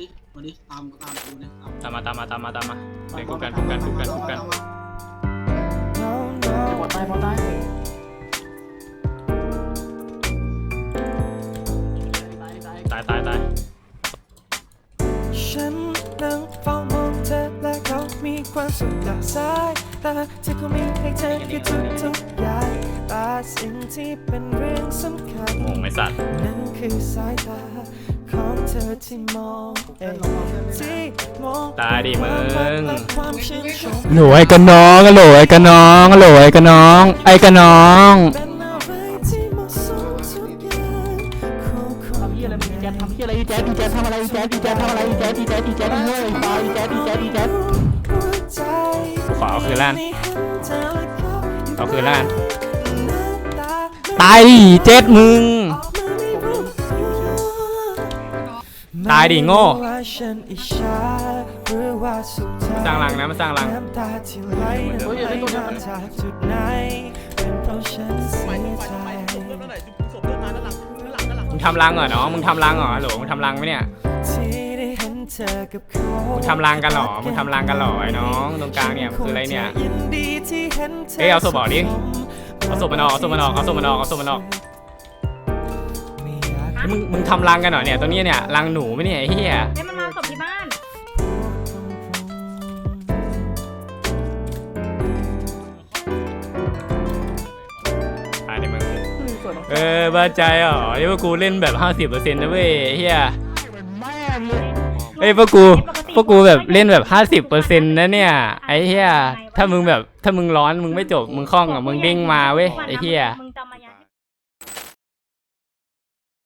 ดิมาดิตามตามกูเนี่ยตามมาตามมาตามมาตามมาเดี๋ยวกูกันกูกันกูกันกูกันบอลตายบอลตายตายตายตายฉันนั่งเฝ้ามองเธอและเขามีความสุขจากสายตาที่เขามีให้เธอคือทุกทุกๆอย่างแต่สิ่งที่เป็นเรื่องสำคัญงงไอสัตว์นั่นคือสายตา ของเธอที่มองที่มองตายดิมึง ความชื่นชมโหลไอ้กันน้องโหลไอ้กันน้องโหลไอ้กันน้อง ไอ้กันน้อง เป็นอะไรที่เหมาะสมทุกอย่างคู่ควรทำเหี้ยอะไรมึงแจ๊ดทำอะไรแจ๊ดดีแจ๊ดทำอะไรแจ๊ดดีแจ๊ดทำอะไรแจ๊ดดีแจ๊ดดีแจ๊ดดีเฮ้ยตายดีแจ๊ดดีแจ๊ดดีแจ๊ดขวาเอาคืนล้านเห็นเอและเขาคืนล้านหน้าตาตายดิเจ็ดมึง ตายดิโง่ไม่ว่าฉันอิจฉาหรือว่าสุขใจสร้างรังนะมาสร้างรังน้ำตาที่ไหลนั้นไหลมาจากจุดไหนเป็นเพราะฉันเสียใจมึงทำรังเหรอน้องมึงทำรังเหรอโหลมึงทำรังไหมเนี่ยที่ได้เห็นเธอกับเขามึงทำรังกันเหรอมึงทำรังกันเหรอไอ้น้องตรงกลางเนี่ยมันคืออะไรเนี่ยยินดีที่เห็นธเอ้ยเอาศพออกดิเอาศพมันออกเอาศพมันออกเอาศพมันออกเอาศพมันออกไม่อยากเฮ้ยมึงมึงทำรังกันเหรอเนี่ยตรงนี้เนี่ยรังหนูไหมเนี่ยไอ้เหี้ยเฮ้ยมันวางศพที่บ้านตายดิมึงเออบ้าใจเหรอนี่พวกกูเล่นแบบ50%นะเว้ยไอ้เหี้ยแม่งเลยเอ้ยพวกกูพวกกูแบบเล่นแบบ50%นะเนี่ยไอ้เหี้ยถ้ามึงแบบถ้ามึงร้อนมึงไม่จบมึงคล่องอะมึงเด้งมาเว้ยไอ้เหี้ย มึง